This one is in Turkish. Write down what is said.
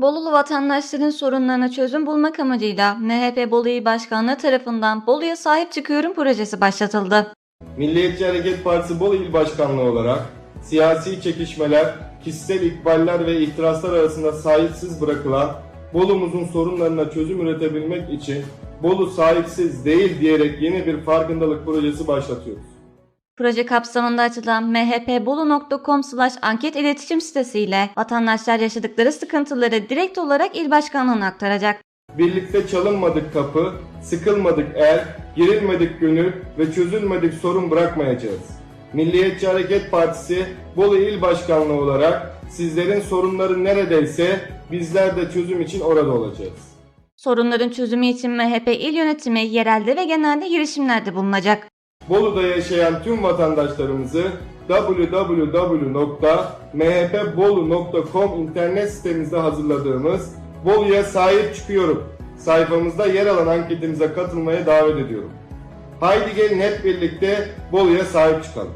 Bolulu vatandaşların sorunlarına çözüm bulmak amacıyla MHP Bolu İl Başkanlığı tarafından Bolu'ya sahip çıkıyorum projesi başlatıldı. Milliyetçi Hareket Partisi Bolu İl Başkanlığı olarak siyasi çekişmeler, kişisel ikballer ve ihtiraslar arasında sahipsiz bırakılan Bolu'muzun sorunlarına çözüm üretebilmek için Bolu sahipsiz değil diyerek yeni bir farkındalık projesi başlatıyoruz. Proje kapsamında açılan mhpbolu.com anket iletişim sitesiyle vatandaşlar yaşadıkları sıkıntıları direkt olarak il başkanlığına aktaracak. Birlikte çalınmadık kapı, sıkılmadık el, girilmedik gönül ve çözülmedik sorun bırakmayacağız. Milliyetçi Hareket Partisi Bolu İl Başkanlığı olarak sizlerin sorunları neredeyse bizler de çözüm için orada olacağız. Sorunların çözümü için MHP il yönetimi yerelde ve genelde girişimlerde bulunacak. Bolu'da yaşayan tüm vatandaşlarımızı www.mhpbolu.com internet sitemizde hazırladığımız Bolu'ya sahip çıkıyorum sayfamızda yer alan anketimize katılmaya davet ediyorum. Haydi gelin hep birlikte Bolu'ya sahip çıkalım.